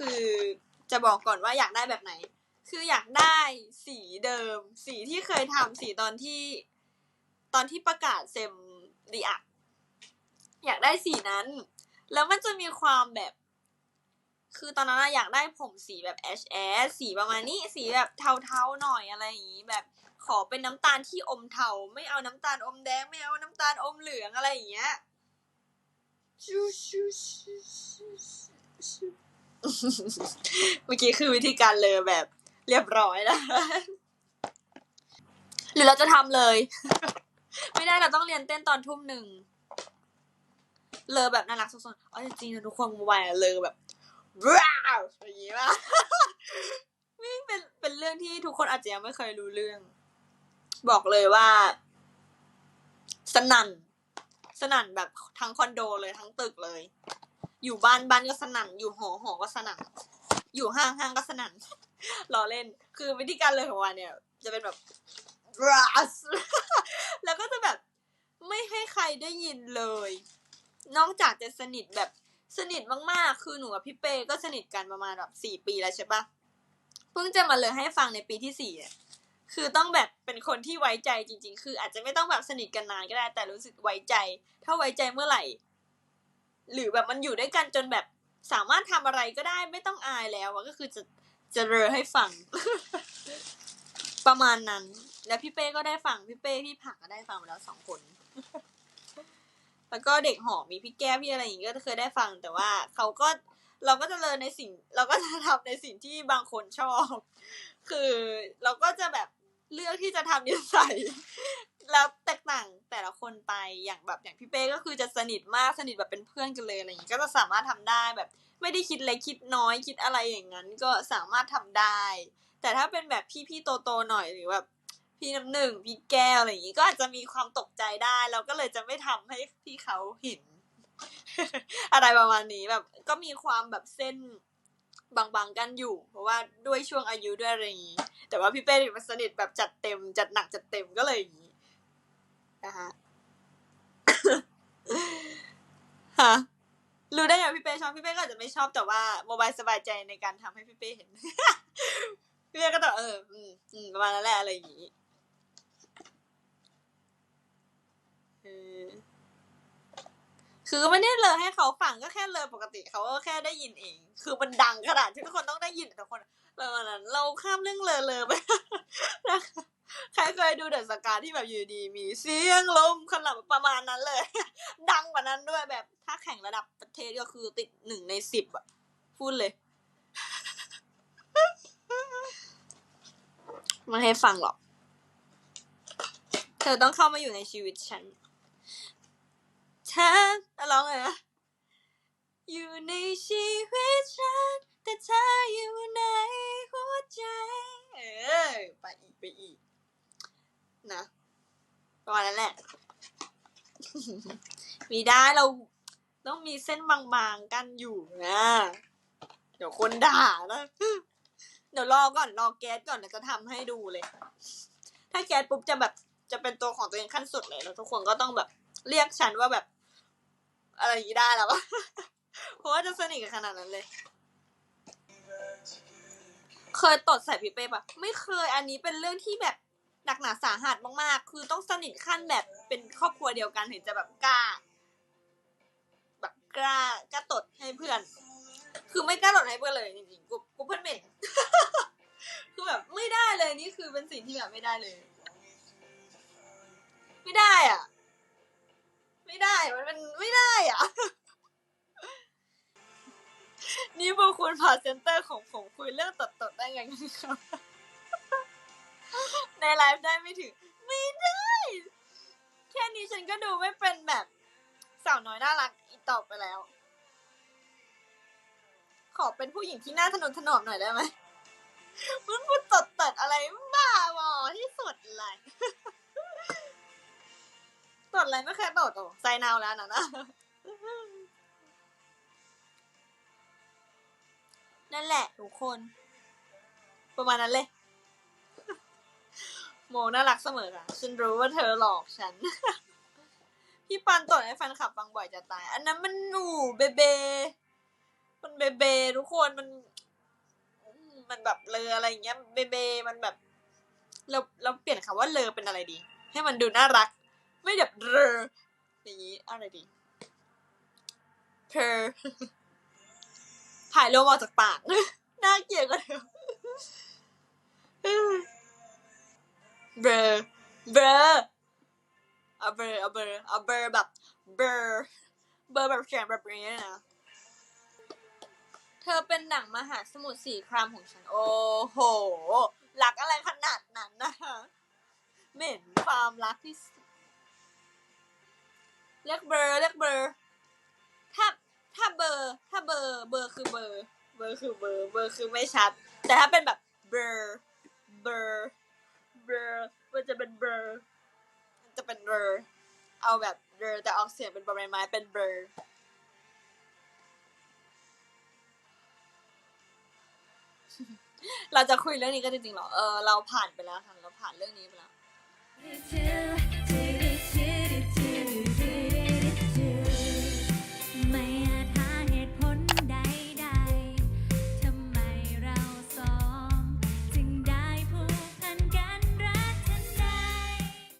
คือจะบอกก่อนว่าอยากได้แบบไหน คืออยากได้สีเดิม สีที่เคยทำสีตอนที่ ตอนที่ประกาศเซมรีอักอยากได้สีนั้น แล้วมันจะมีความแบบ คือตอนนั้นอยากได้ผมสีแบบแอชแอชสีประมาณนี้ สีแบบเทาๆหน่อยอะไรอย่างนี้ แบบขอเป็นน้ำตาลที่อมเทา ไม่เอาน้ำตาลอมแดง ไม่เอาน้ำตาลอมเหลืองอะไรอย่างเงี้ย เมื่อกี้คือวิธีการเลอแบบเรียบร้อยนะ หรือเราจะทำเลย ไม่ได้เราต้องเรียนเต้นตอนทุ่มหนึ่ง เลอแบบน่ารักสุดๆเอจริงๆนะทุกคนวัยเลอแบบว้าวอย่างนี้ป่ะนี่เป็นเป็นเรื่องที่ทุกคนอาจจะยังไม่เคยรู้เรื่อง บอกเลยว่า สนั่น สนั่นแบบทั้งคอนโดเลยทั้งตึกเลย อยู่บ้านบ้านก็สนั่น อยู่หอหอก็สนั่น อยู่ห้างห้างก็สนั่นล้อเล่น คือวิธีการเลยของวันเนี่ย จะเป็นแบบ brass แล้วก็จะแบบไม่ให้ใครได้ยินเลย นอกจากจะสนิทแบบสนิทมากๆ คือหนูกับพี่เป้ก็สนิทกันประมาณแบบสี่ปีแล้วใช่ปะเพิ่งจะมาเลยให้ฟังในปีที่สี่คือต้องแบบเป็นคนที่ไว้ใจจริง ๆ คืออาจจะไม่ต้องแบบสนิทกันนานก็ได้ แต่รู้สึกไว้ใจ ถ้าไว้ใจเมื่อไหร่ หรือแบบมันอยู่ด้วยกันจนแบบสามารถทำอะไรก็ได้ไม่ต้องอายแล้วอะก็คือจะจะเรอให้ฟัง ประมาณนั้น แล้วพี่เป้ก็ได้ฟังพี่เป้พี่ผักก็ได้ฟังมาแล้วสองคน แล้วก็เด็กหอมมีพี่แก้วพี่อะไรอย่างงี้ก็เคยได้ฟังแต่ว่าเขาก็เราก็จะเรียนในสิ่ง เราก็จะทำในสิ่งที่บางคนชอบ คือเราก็จะแบบเลือกที่จะทำนิสัย แล้วแตกต่างแต่ละคนไปอย่างแบบอย่างพี่เป้ก็คือจะสนิทมากสนิทแบบเป็นเพื่อนกันเลยอะไรอย่างงี้ก็จะสามารถทำได้แบบ ไม่ได้คิดเล็กคิดน้อยคิดอะไรอย่างนั้น ก็สามารถทำได้ แต่ถ้าเป็นแบบพี่ๆโตๆหน่อยหรือแบบพี่น้ำหนึ่งพี่แก้วอะไรอย่างงี้ก็อาจจะมีความตกใจได้เราก็เลยจะไม่ทำให้พี่เขาเห็น อะไรประมาณนี้แบบ ก็มีความแบบเส้นบางๆกันอยู่ เพราะว่าด้วยช่วงอายุด้วยอะไรอย่างงี้แต่ว่าพี่เป้เนี่ยมันสนิทแบบจัดเต็ม จัดหนักจัดเต็มก็เลยอย่างงี้ นะคะฮะรู้ได้ไงพี่เป้ชอบพี่เป้ก็อาจจะไม่ชอบแต่ว่าโมบายสบายใจในการทำให้พี่เป้เห็นพี่เป้ก็ตอบเอออืมอืมประมาณนั้นแหละอะไรอย่างงี้คือไม่ได้เลยให้เขาฟังก็แค่เลยปกติเขาก็แค่ได้ยินเอง คือมันดังขนาดที่ทุกคนต้องได้ยินทุกคนเรานั้นเราข้ามเรื่องเลอเลยไปนะคะ ใครเคยดูเดอะสกาที่แบบอยู่ดีมีเสียงลมขนาดประมาณนั้นเลย ดังกว่านั้นด้วยแบบถ้าแข่งระดับประเทศก็คือติดหนึ่งในสิบอะพูดเลย ไมาให้ฟังหรอก เธอต้องเข้ามาอยู่ในชีวิตฉันเธออะร้องเลยนะอยู่ในชีวิตฉัน แต่เธออยู่ในหัวใจ เออ ไปอีก ไปอีก นะประมาณนั้นแหละ มีได้เราต้องมีเส้นบางๆกันอยู่นะ เดี๋ยวคนด่านะเดี๋ยวรอก่อนรอแก๊สก่อนเดี๋ยวจะทำให้ดูเลย ถ้าแก๊สปุ๊บจะแบบจะเป็นตัวของตัวเองขั้นสุดเลยแล้วทุกคนก็ต้องแบบ เรียกฉันว่าแบบ อะไรอย่างนี้ได้แล้ววะเพราะว่าจะสนิทกันขนาดนั้นเลย เคยตดใส่พี่เป้ปะไม่เคยอันนี้เป็นเรื่องที่แบบ นักหนาสาหัสมากๆ คือต้องสนิทขั้นแบบเป็นครอบครัวเดียวกันถึงจะแบบกล้า แบบกล้ากล้าตดให้เพื่อน คือไม่กล้าตดให้เพื่อนเลยจริงๆกูกูเพื่อนเหม็นคือแบบไม่ได้เลยนี่คือเป็นสิ่งที่แบบไม่ได้เลย ไม่ได้อะ ไม่ได้มันเป็นไม่ได้อะนี่พวกคุณพาเซนเตอร์ของผมคุยเรื่องตดตดๆได้ไงกันครับ ในไลฟ์ได้ไม่ถึง ไม่ได้ แค่นี้ฉันก็ดูไม่เป็นแบบสาวน้อยน่ารักอีกต่อไปแล้ว ขอเป็นผู้หญิงที่น่าทนุถนอมหน่อยได้ไหมมันพูดตดตดอะไรบ้าบอที่สุดเลยตดอะไรไม่เคยตดโอ้ไซนาวแล้วนะนะนั่นแหละทุกคน ประมาณนั้นเลย โมน่ารักเสมอค่ะ ฉันรู้ว่าเธอหลอกฉัน พี่ปันตดให้แฟนคลับฟังบ่อยจะตาย อันนั้นมันหนูเบเบ มันเบเบ ทุกคนมันมมันแบบเลออะไรอย่างเงี้ย เบเบ มันแบบ เราเราเปลี่ยนคำว่าเลอเป็นอะไรดี ให้มันดูน่ารัก ไม่แบบเลออย่างนี้อะไรดีเพอถ่ายลมออกจากปาก น่าเกลียดกว่าเดิม เบลอเบลอเอาเบลอเอาเบลอเอาเบลอแบบเบลอเบลอแบบเสียงแบบนี้นะเธอเป็นหนังมหาสมุทรสีครามของฉัน โอ้โหรักอะไรขนาดนั้นนะคะไม่เห็นความรักที่เรียกเบอร์เรียกเบอร์ถ้าถ้าเบอร์ถ้าเบอร์เบอร์คือเบอร์เบอร์คือเบอร์เบอร์คือไม่ชัด แต่ถ้าเป็นแบบเบอร์เบอร์ เบอร์มันจะเป็นเบอร์มันจะเป็นเบอร์เอาแบบเบอร์แต่ออกเสียงเป็นบอใบไม้เป็นเบอร์เราจะคุยเรื่องนี้กันจริงๆเหรอ เออ เราผ่านไปแล้วค่ะ เราผ่านเรื่องนี้ไปแล้ว to